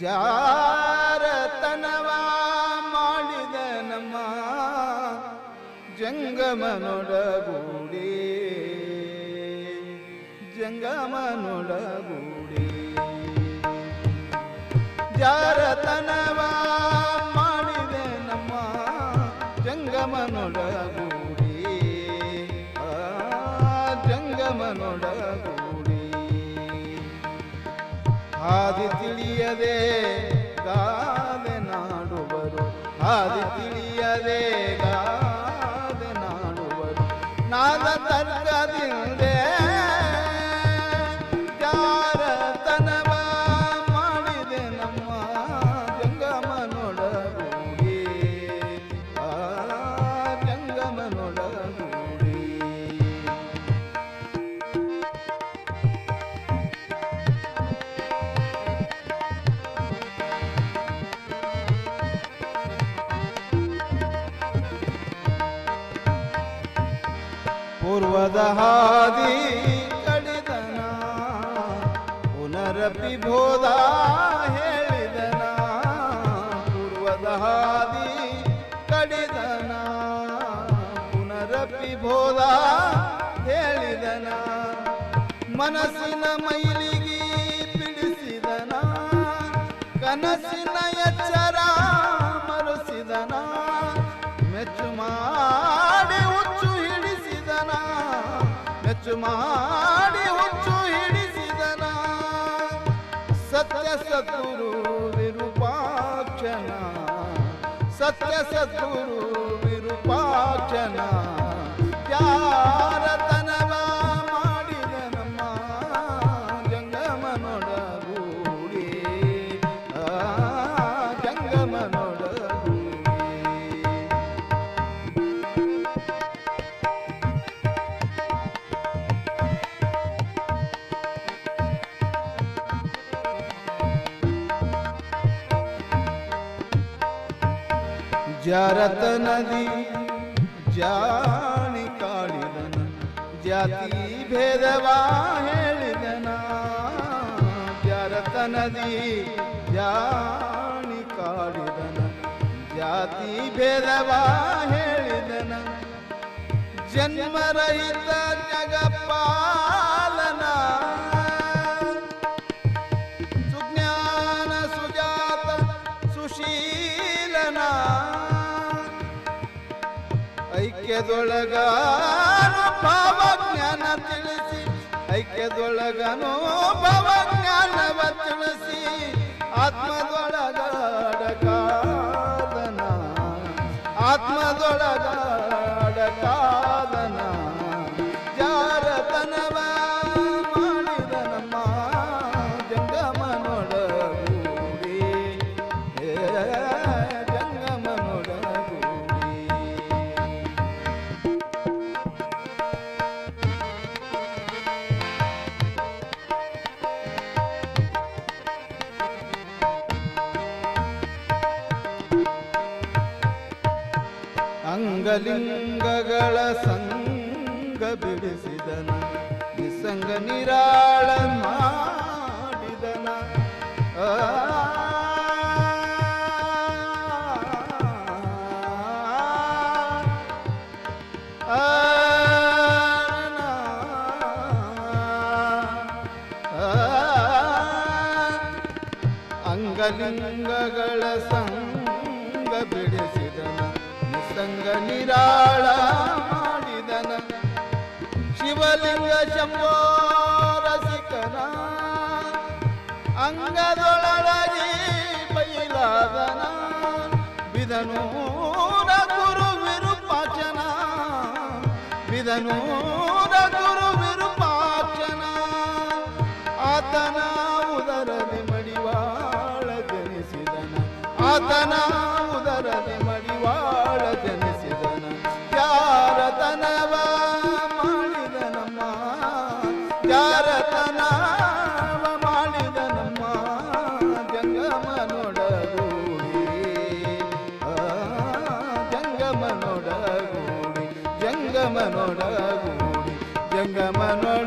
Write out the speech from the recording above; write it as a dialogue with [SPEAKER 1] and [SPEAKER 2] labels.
[SPEAKER 1] ಜಾರತನವ ಮಾಡಿದ ನಮ್ಮ ಜಂಗಮನೊಡಗೂಡಿ. ಜಂಗಮನೊಡಗೂಡಿ. ಜಾರತನವ ಮಾಡಿದ ನಮ್ಮ ಜಂಗಮನೊಡಗೂಡಿ. ಆ ಜಂಗಮನೊಡಗೂಡಿ. ಹಾದಿ ತಿಳಿಯದೆ ಗಾದೆ ನಾಡುವರು. ಹಾದಿ ತಿಳಿಯದೆ ಪೂರ್ವದ ಹಾದಿ ಕಡಿದನ ಪುನರಪಿ ಬೋಧ ಹೇಳಿದನ. ಪೂರ್ವದ ಹಾದಿ ಕಡಿದನ ಪುನರಪಿ ಬೋಧ ಹೇಳಿದನ. ಮನಸ್ಸಿನ ಮೈಲಿಗೆ ಬಿಡಿಸಿದನ. ಕನಸಿನ ಮೆಚ್ಚು ಮಾಡಿ ಹುಚ್ಚು ಹಿಡಿಸಿದನ ಸತ್ಯ ಸದ್ಗುರು ವಿರೂಪಾಕ್ಷನ ಸತ್ಯ ಸದ್ಗುರು ವಿರೂಪಾಕ್ಷನ जरत नदी, जानी काढ़िदन जाति भेदवा हेड़िदना जरत नदी, जानी काढ़िदन जाति भेदवा हेड़िदन जन्म रहित जग पालना सुज्ञान सुजात सुशीलना। ಐಕ್ಯದೊಳಗಾನು ಭಾವಜ್ಞಾನ ತಿಳಿಸಿ ಐಕ್ಯದೊಳಗನು ಭಾವಜ್ಞಾನವ ತಿಳಿಸಿ ಆತ್ಮದೊಳಗಾಡ ಕಾದನ ಅಂಗಲಿಂಗಗಳ ಸಂಗ ಬಿಡಿಸಿದನ ನಿಸಂಗ ನಿರಾಳ ಮಾಡಿದನ ಅಂಗಲಿಂಗಗಳ ಸಂಗ ಬಿಡಿಸಿದನ ನಿಸಂಗ ನಿರಾಳ ಮಾಡಿದನ. ಶಿವಲಿಂಗ ಶಂಭೋ ರಸಿಕನ. ಅಂಗದೊಳಗಿ ಬೈಲಾದನ ಬಿದನು ಗುರು ವಿರೂಪಾಚನ ಬಿದನು ಗುರು ವಿರೂಪಾಚನ ಆತನ ಉದರದಿ ಮಡಿವಾಳ ಜನಿಸಿದನ. ಆತನ ಉದರದಿ ಜಂಗಮನೊಡಗೂಡಿ ಜಂಗಮನೊಡಗೂಡಿ ಜಂಗಮನೊಡಗೂಡಿ